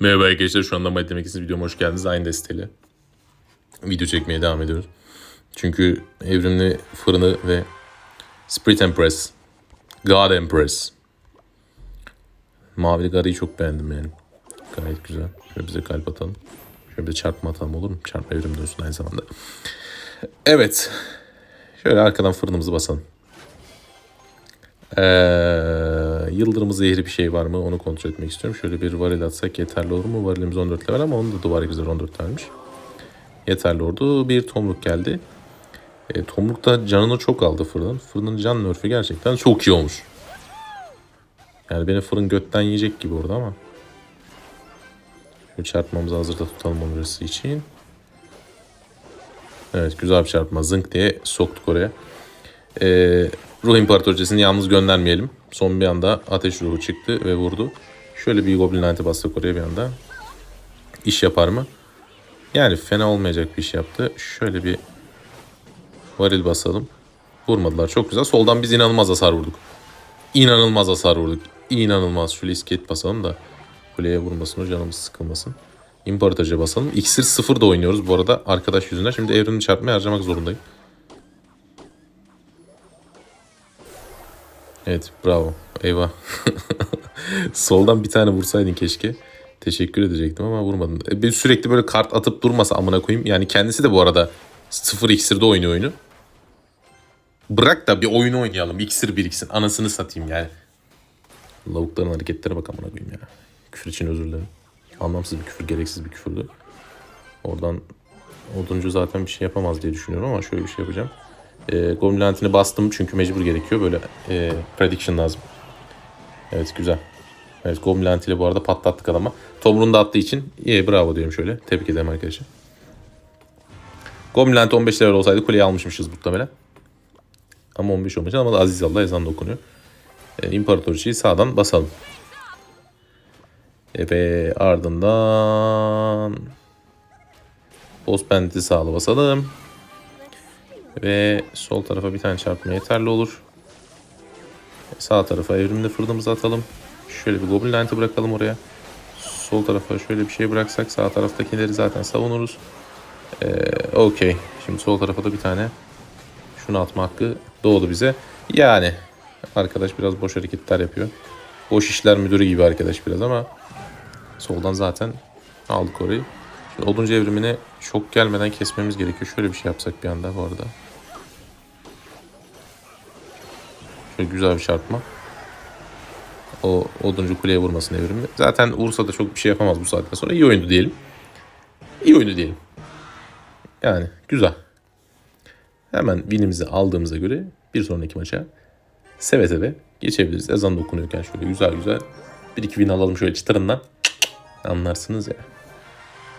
Merhaba arkadaşlar şu anda Mighty Demek videoma hoş geldiniz. Aynı desteğiyle video çekmeye devam ediyoruz. Çünkü evrimli fırını ve Spirit Empress, God Empress. Mavili garıyı çok beğendim yani. Gayet güzel. Şöyle bize kalp atalım. Şöyle bir de çarpma atalım olur mu? Çarpma evrim dönsün aynı zamanda. Evet. Şöyle arkadan fırınımızı basalım. Ee, yıldırım zehri bir şey var mı onu kontrol etmek istiyorum. Şöyle bir varil atsak yeterli olur mu? Varilimiz 14 level ama onun da duvarı güzel 14 vermiş. Yeterli oldu. Bir tomruk geldi. E, tomruk da canını çok aldı fırının. Fırının can nerfü gerçekten çok iyi olmuş. Yani beni fırın götten yiyecek gibi orada ama. Şöyle çarpmamızı hazırda tutalım orası için. Evet güzel bir çarpma. Zınk diye soktuk oraya. Ee, Ruh İmparatorcasını yalnız göndermeyelim. Son bir anda ateş ruhu çıktı ve vurdu. Şöyle bir Goblin Knight'ı bastık oraya bir anda. İş yapar mı? Yani fena olmayacak bir iş yaptı. Şöyle bir varil basalım. Vurmadılar. Çok güzel. Soldan biz inanılmaz hasar vurduk. İnanılmaz hasar vurduk. İnanılmaz. Şöyle iskelet basalım da kuleye vurmasın o canımız sıkılmasın. İmparatorca basalım. İksir sıfır da oynuyoruz bu arada arkadaş yüzünden. Şimdi evrimini çarpmaya harcamak zorundayım. Evet bravo. Eyvah. Soldan bir tane vursaydın keşke. Teşekkür edecektim ama vurmadın. E, bir sürekli böyle kart atıp durmasa amına koyayım. Yani kendisi de bu arada 0 iksirde oynuyor oyunu. Bırak da bir oyunu oynayalım. İksir biriksin. Anasını satayım yani. Lavukların hareketlere bak amına koyayım ya. Küfür için özür dilerim. Anlamsız bir küfür, gereksiz bir küfürdü. Oradan oduncu zaten bir şey yapamaz diye düşünüyorum ama şöyle bir şey yapacağım. E, Goblin bastım çünkü mecbur gerekiyor. Böyle e, prediction lazım. Evet güzel. Evet Goblin Lantini bu arada patlattık adama. Tomrun da attığı için iyi bravo diyorum şöyle. Tebrik ederim arkadaşlar. Goblin Lanti 15 level olsaydı kuleyi almışmışız muhtemelen. Ama 15 olmayacak ama Aziz Allah ezan da okunuyor. E, İmparatorçayı sağdan basalım. E, ve ardından Boss Bandit'i sağla basalım. Ve sol tarafa bir tane çarpma yeterli olur. Sağ tarafa evrimde fırınımızı atalım. Şöyle bir Goblin Knight'ı bırakalım oraya. Sol tarafa şöyle bir şey bıraksak sağ taraftakileri zaten savunuruz. Ee, Okey. Şimdi sol tarafa da bir tane şunu atma hakkı doğdu bize. Yani arkadaş biraz boş hareketler yapıyor. Boş işler müdürü gibi arkadaş biraz ama soldan zaten aldık orayı. Şimdi oduncu evrimini çok gelmeden kesmemiz gerekiyor. Şöyle bir şey yapsak bir anda bu arada. Şöyle güzel bir çarpma. O oduncu kuleye vurmasın evrimi. Zaten Ursa da çok bir şey yapamaz bu saatten sonra. İyi oyundu diyelim. İyi oyundu diyelim. Yani güzel. Hemen winimizi aldığımıza göre bir sonraki maça seve seve geçebiliriz. Ezan da okunuyorken şöyle güzel güzel bir iki win alalım şöyle çıtırından. Anlarsınız ya.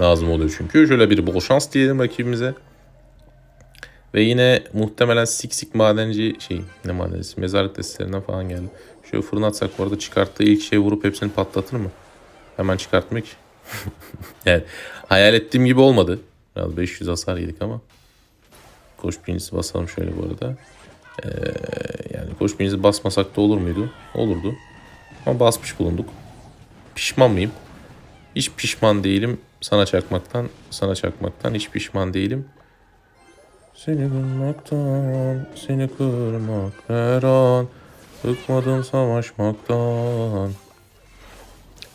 Lazım oluyor çünkü. Şöyle bir bol şans diyelim rakibimize. Ve yine muhtemelen sik sik madenci şey ne madencisi mezarlık testlerinden falan geldi. Şöyle fırına atsak bu arada çıkarttığı ilk şey vurup hepsini patlatır mı? Hemen çıkartmak. yani hayal ettiğim gibi olmadı. Biraz 500 hasar yedik ama. Koş birincisi basalım şöyle bu arada. Ee, yani koş birincisi basmasak da olur muydu? Olurdu. Ama basmış bulunduk. Pişman mıyım? Hiç pişman değilim sana çakmaktan. Sana çakmaktan hiç pişman değilim. Seni kırmaktan, seni kırmak her an. Bıkmadım savaşmaktan.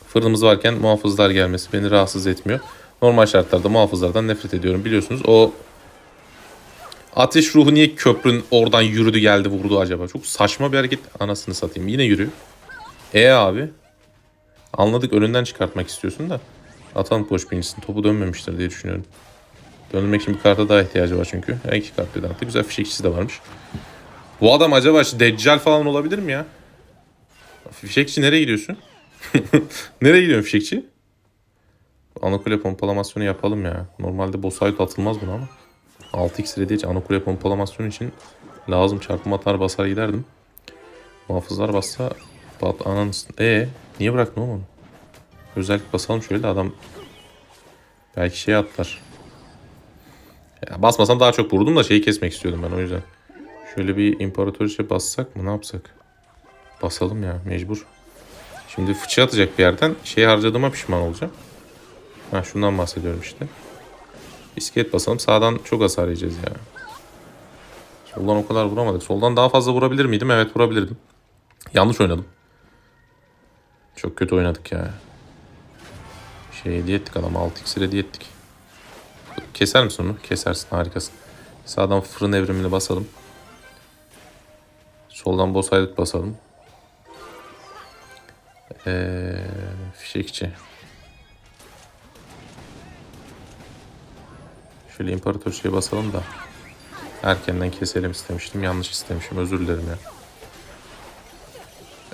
Fırınımız varken muhafızlar gelmesi beni rahatsız etmiyor. Normal şartlarda muhafızlardan nefret ediyorum biliyorsunuz. O ateş ruhu niye köprünün oradan yürüdü geldi vurdu acaba? Çok saçma bir hareket anasını satayım. Yine yürü. E abi. Anladık önünden çıkartmak istiyorsun da. Atalım koş birincisini. Topu dönmemiştir diye düşünüyorum. Dönmek için bir karta daha ihtiyacı var çünkü. Ya iki kart dedi Güzel fişekçisi de varmış. Bu adam acaba şu Deccal falan olabilir mi ya? Fişekçi nereye gidiyorsun? nereye gidiyorsun fişekçi? Anakule pompalamasyonu yapalım ya. Normalde Bosayut atılmaz buna ama. 6x ready için Anakule pompalamasyonu için lazım çarpma atar basar giderdim. Muhafızlar bassa pat ananı e niye bıraktın oğlum? Özellik basalım şöyle de adam belki şey atlar. Ya basmasam daha çok vurdum da şeyi kesmek istiyordum ben o yüzden. Şöyle bir imparatoriçe bassak mı ne yapsak? Basalım ya mecbur. Şimdi fıçı atacak bir yerden şey harcadığıma pişman olacağım. Ha şundan bahsediyorum işte. Bisiklet basalım. Sağdan çok hasar yiyeceğiz ya. Soldan o kadar vuramadık. Soldan daha fazla vurabilir miydim? Evet vurabilirdim. Yanlış oynadım. Çok kötü oynadık ya. Şey hediye ettik adama. 6 iksir hediye ettik. Keser misin onu? Kesersin. Harikasın. Sağdan fırın evrimini basalım. Soldan boss ayrıt basalım. Ee, fişekçi. Şöyle imparator şeye basalım da. Erkenden keselim istemiştim. Yanlış istemişim. Özür dilerim ya.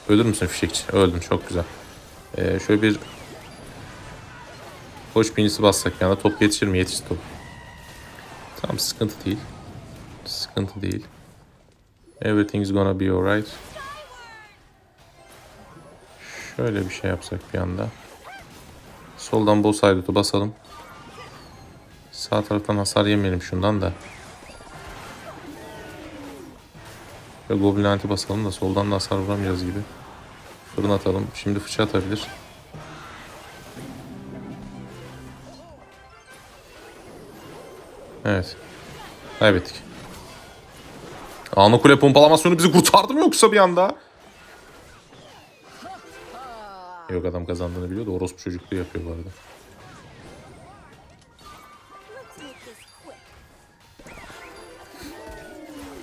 Ölür müsün fişekçi? Öldün. Çok güzel. Ee, şöyle bir Hoş binicisi bassak yani top yetişir mi? Yetişti top. Tamam sıkıntı değil. Sıkıntı değil. Everything's gonna be alright. Şöyle bir şey yapsak bir anda. Soldan boss ayrıtı basalım. Sağ taraftan hasar yemeyelim şundan da. Ve Goblin anti basalım da soldan da hasar vuramayacağız gibi. Fırın atalım. Şimdi fıçı atabilir. Evet. Kaybettik. Ana kule pompalamasyonu bizi kurtardı mı yoksa bir anda? Yok adam kazandığını biliyor da orospu çocukluğu yapıyor bu arada.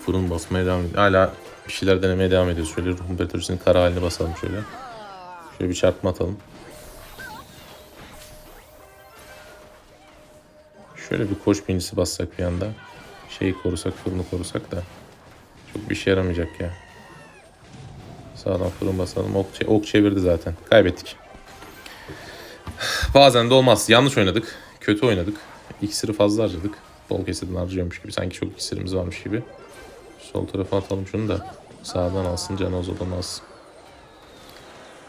Fırın basmaya devam ediyor. Hala bir şeyler denemeye devam ediyoruz. Şöyle ruh imparatorusinin kara halini basalım şöyle. Şöyle bir çarpma atalım. Şöyle bir koç binicisi bassak bir anda. Şeyi korusak, fırını korusak da. Çok bir işe yaramayacak ya. Sağdan fırın basalım. Ok, ok çevirdi zaten. Kaybettik. Bazen de olmaz. Yanlış oynadık. Kötü oynadık. İksiri fazla harcadık. Bol keseden harcıyormuş gibi. Sanki çok iksirimiz varmış gibi. Sol tarafa atalım şunu da. Sağdan alsın. Canı ozadan alsın.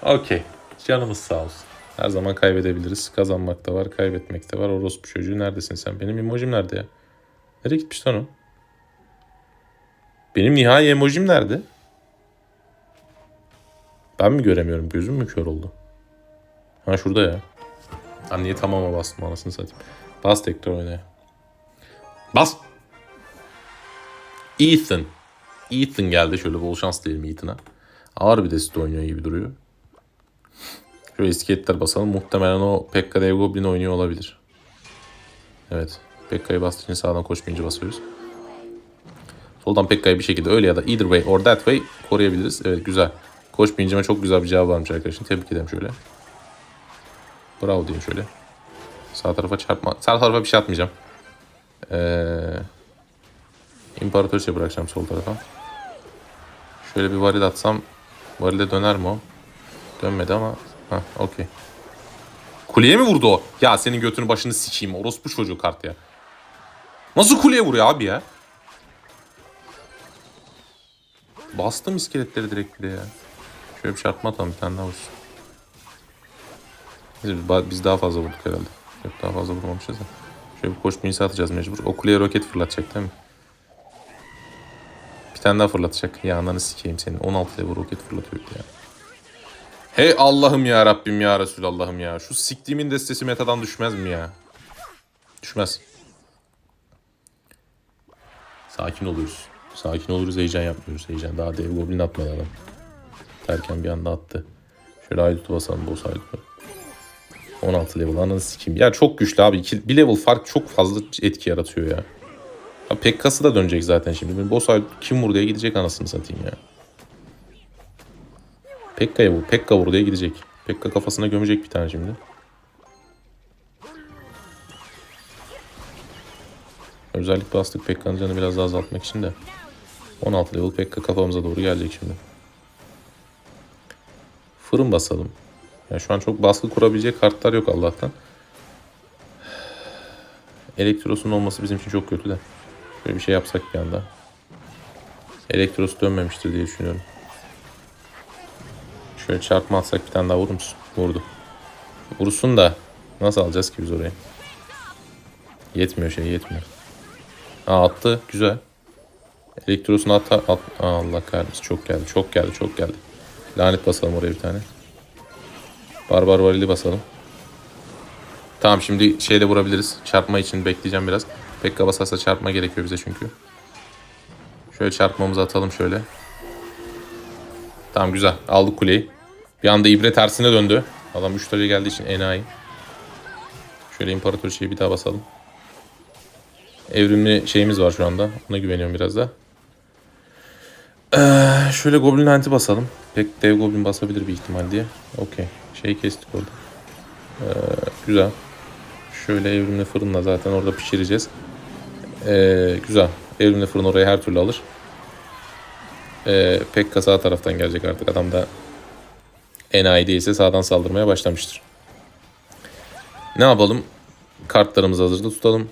Okey. Canımız sağ olsun. Her zaman kaybedebiliriz. Kazanmak da var, kaybetmek de var. Orospu çocuğu neredesin sen? Benim emojim nerede ya? Nereye gitmiş lan o? Benim nihai emojim nerede? Ben mi göremiyorum? Gözüm mü kör oldu? Ha şurada ya. Lan niye tamama bastım anasını satayım. Bas tekrar oynaya. Bas. Ethan. Ethan geldi. Şöyle bol şans diyelim Ethan'a. Ağır bir deste oynuyor gibi duruyor. Şöyle iskeletler basalım. Muhtemelen o Pekka Dev Goblin oynuyor olabilir. Evet. Pekka'yı bastığı için sağdan koşmayınca basıyoruz. Soldan Pekka'yı bir şekilde öyle ya da either way or that way koruyabiliriz. Evet güzel. Pincime çok güzel bir cevap varmış arkadaşım. Tebrik ederim şöyle. Bravo diyeyim şöyle. Sağ tarafa çarpma. Sağ tarafa bir şey atmayacağım. Ee, İmparatoriçe bırakacağım sol tarafa. Şöyle bir varil atsam varile döner mi o? Dönmedi ama ha okey. Kuleye mi vurdu o? Ya senin götünü başını sikeyim. Orospu çocuğu kart ya. Nasıl kuleye vuruyor abi ya? Bastım iskeletleri direkt bile ya. Şöyle bir çarpma atalım bir tane daha vursun. Biz, biz daha fazla vurduk herhalde. Yok daha fazla vurmamışız da. Şöyle bir koş binisi atacağız mecbur. O kuleye roket fırlatacak değil mi? Bir tane daha fırlatacak. Ya ananı sikeyim senin. 16 level roket fırlatıyor ya. Hey Allah'ım ya Rabbim ya Resulallah'ım ya. Şu siktiğimin destesi metadan düşmez mi ya? Düşmez. Sakin oluyoruz. Sakin oluruz heyecan yapmıyoruz. Heyecan daha dev goblin atmadı adam. Derken bir anda attı. Şöyle haydutu basalım boss haydutu. 16 level ananı sikeyim. Ya çok güçlü abi. İki, bir level fark çok fazla etki yaratıyor ya. ya Pekka'sı da dönecek zaten şimdi. Boss haydutu kim vur diye gidecek anasını satayım ya. Pekka'ya vur. Pekka vur gidecek. Pekka kafasına gömecek bir tane şimdi. Özellik bastık Pekka'nın canını biraz daha azaltmak için de. 16 level Pekka kafamıza doğru gelecek şimdi. Fırın basalım. Yani şu an çok baskı kurabilecek kartlar yok Allah'tan. Elektros'un olması bizim için çok kötü de. Böyle bir şey yapsak bir anda. Elektros dönmemiştir diye düşünüyorum. Şöyle çarpma atsak bir tane daha vurur musun? Vurdu. Vursun da nasıl alacağız ki biz orayı? Yetmiyor şey yetmiyor. Aa attı güzel. Elektrosunu at, at. Aa, Allah kahretsin çok geldi çok geldi çok geldi. Lanet basalım oraya bir tane. Barbar varili basalım. Tamam şimdi şeyde vurabiliriz. Çarpma için bekleyeceğim biraz. Pekka basarsa çarpma gerekiyor bize çünkü. Şöyle çarpmamızı atalım şöyle. Tamam güzel. Aldık kuleyi. Bir anda ibre tersine döndü. Adam 3 tane geldiği için enayi. Şöyle imparator şeyi bir daha basalım. Evrimli şeyimiz var şu anda. Ona güveniyorum biraz da. Ee, şöyle Goblin Hunt'i basalım. Pek dev Goblin basabilir bir ihtimal diye. Okey. Şeyi kestik orada. Ee, güzel. Şöyle evrimli fırınla zaten orada pişireceğiz. Ee, güzel. Evrimli fırın orayı her türlü alır. Ee, Pekka sağ taraftan gelecek artık. Adam da enayi değilse sağdan saldırmaya başlamıştır. Ne yapalım? Kartlarımızı hazırda tutalım.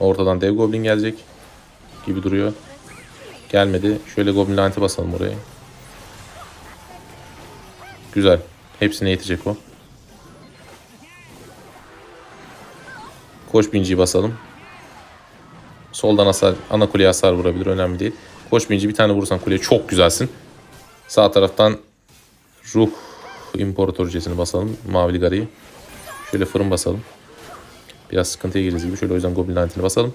Ortadan dev goblin gelecek gibi duruyor. Gelmedi. Şöyle goblin laneti basalım oraya. Güzel. Hepsine yetecek o. Koş binciyi basalım. Soldan hasar, ana kuleye hasar vurabilir. Önemli değil. Koş binci bir tane vurursan kuleye çok güzelsin. Sağ taraftan ruh imparatorcesini basalım. Mavili garayı. Şöyle fırın basalım. Biraz sıkıntıya gireceğiz gibi. Şöyle o yüzden Goblin Lanetini basalım.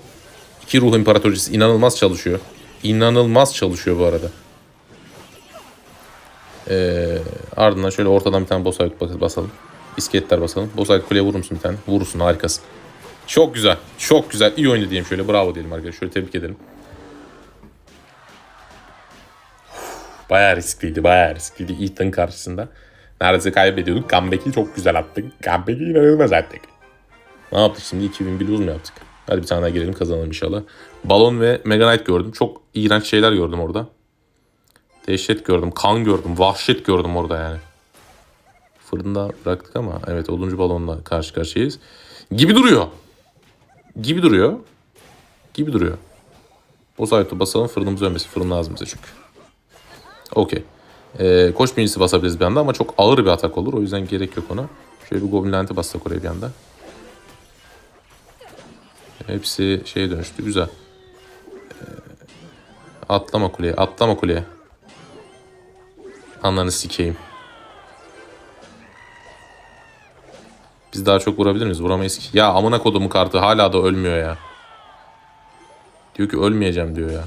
İki ruh imparatorcesi inanılmaz çalışıyor. İnanılmaz çalışıyor bu arada. Ee, ardından şöyle ortadan bir tane boss ayak basalım. İskeletler basalım. Boss ayak kuleye vurur musun bir tane? Vurursun harikasın. Çok güzel. Çok güzel. İyi oyundu diyelim şöyle. Bravo diyelim arkadaşlar. Şöyle tebrik edelim. Bayağı riskliydi. Bayağı riskliydi. Ethan karşısında. Neredeyse kaybediyorduk. Comeback'i çok güzel attık. Comeback'i inanılmaz attık. Ne yaptık şimdi? 2000 blues mu yaptık? Hadi bir tane daha girelim kazanalım inşallah. Balon ve Mega Knight gördüm. Çok iğrenç şeyler gördüm orada. Dehşet gördüm. Kan gördüm. Vahşet gördüm orada yani. Fırında bıraktık ama evet 10. balonla karşı karşıyayız. Gibi duruyor. Gibi duruyor. Gibi duruyor. Boss ayıtı basalım fırınımız ölmesin. Fırın lazım bize çünkü. Okey. Ee, koç binicisi basabiliriz bir anda ama çok ağır bir atak olur. O yüzden gerek yok ona. Şöyle bir Goblin Lant'i bassak oraya bir anda. Hepsi şeye dönüştü. Güzel. Ee, atlama kuleye. Atlama kuleye. Anlarını sikeyim. Biz daha çok vurabilir miyiz? Vuramayız ki. Ya amına kodumun kartı hala da ölmüyor ya. Diyor ki ölmeyeceğim diyor ya.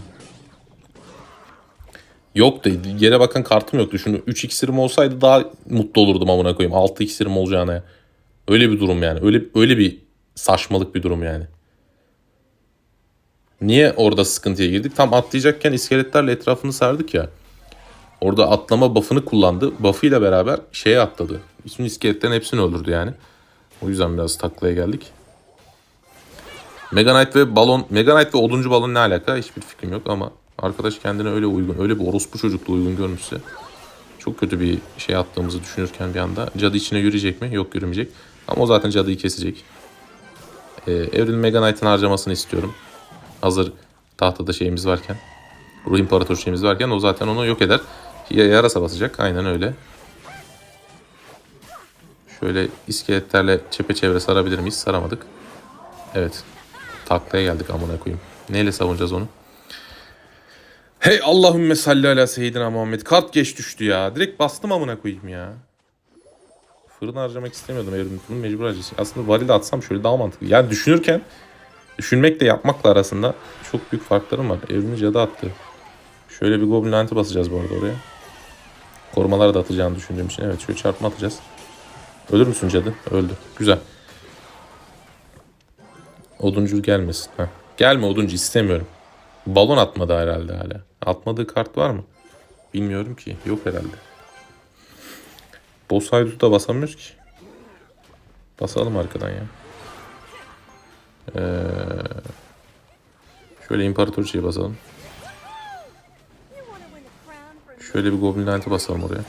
Yok da yere bakan kartım yoktu. Şunu 3 iksirim olsaydı daha mutlu olurdum amına koyayım. 6 iksirim olacağına. Öyle bir durum yani. Öyle öyle bir saçmalık bir durum yani. Niye orada sıkıntıya girdik? Tam atlayacakken iskeletlerle etrafını sardık ya. Orada atlama buff'ını kullandı. Buff'ıyla beraber şeye atladı. Bütün iskeletlerin hepsini öldürdü yani. O yüzden biraz taklaya geldik. Mega Knight ve balon, Mega Knight ve oduncu balon ne alaka? Hiçbir fikrim yok ama arkadaş kendine öyle uygun, öyle bir orospu çocukla uygun görmüşse çok kötü bir şey attığımızı düşünürken bir anda cadı içine yürüyecek mi? Yok yürümeyecek. Ama o zaten cadıyı kesecek. Ee, Evrim Mega Knight'ın harcamasını istiyorum. Hazır tahtada şeyimiz varken. Ruh İmparator şeyimiz varken o zaten onu yok eder. Ya- Yarasa basacak. Aynen öyle. Şöyle iskeletlerle çepeçevre sarabilir miyiz? Saramadık. Evet. Taklaya geldik amına koyayım. Neyle savunacağız onu? Hey Allahümme salli ala seyyidina Muhammed. Kart geç düştü ya. Direkt bastım amına koyayım ya. Fırın harcamak istemiyordum evrim fırın mecbur harcayacağım. Aslında varil de atsam şöyle daha mantıklı. Yani düşünürken düşünmekle yapmakla arasında çok büyük farklarım var. Evrimci cadı attı. Şöyle bir goblin laneti basacağız bu arada oraya. Korumaları da atacağını düşündüğüm için. Evet şöyle çarpma atacağız. Ölür müsün cadı? Öldü. Güzel. Oduncu gelmesin. Heh. Gelme oduncu istemiyorum. Balon atmadı herhalde hala. Atmadığı kart var mı? Bilmiyorum ki. Yok herhalde. Boss haydut'u da basamıyoruz ki. Basalım arkadan ya. Ee, şöyle imparatorçayı basalım. Şöyle bir goblin laneti basalım oraya.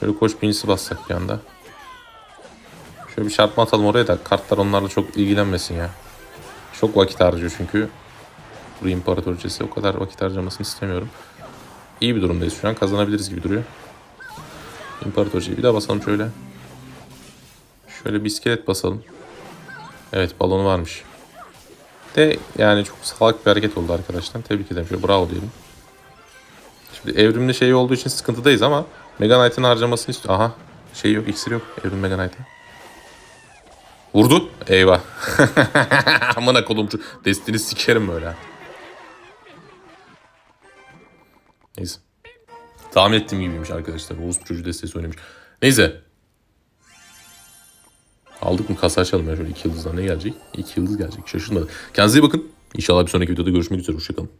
Şöyle koç binicisi bassak bir anda. Şöyle bir çarpma atalım oraya da kartlar onlarla çok ilgilenmesin ya. Çok vakit harcıyor çünkü. Bu imparatorcesi o kadar vakit harcamasını istemiyorum. İyi bir durumdayız şu an. Kazanabiliriz gibi duruyor. İmparatorcayı bir daha basalım şöyle. Şöyle bir iskelet basalım. Evet balonu varmış. De yani çok salak bir hareket oldu arkadaşlar. Tebrik ederim. Şöyle bravo diyelim. Şimdi evrimli şey olduğu için sıkıntıdayız ama Mega Knight'ın harcamasını istiyor. Aha şey yok iksir yok evrim Mega Knight'a. Vurdu. Eyvah. Amına kodum şu destini sikerim böyle. Neyse. Tahmin ettiğim gibiymiş arkadaşlar. Oğuz çocuğu destesi oynamış. Neyse. Aldık mı kasa açalım ya şöyle iki yıldızdan ne gelecek? İki yıldız gelecek. Şaşırmadı. Kendinize iyi bakın. İnşallah bir sonraki videoda görüşmek üzere. Hoşçakalın.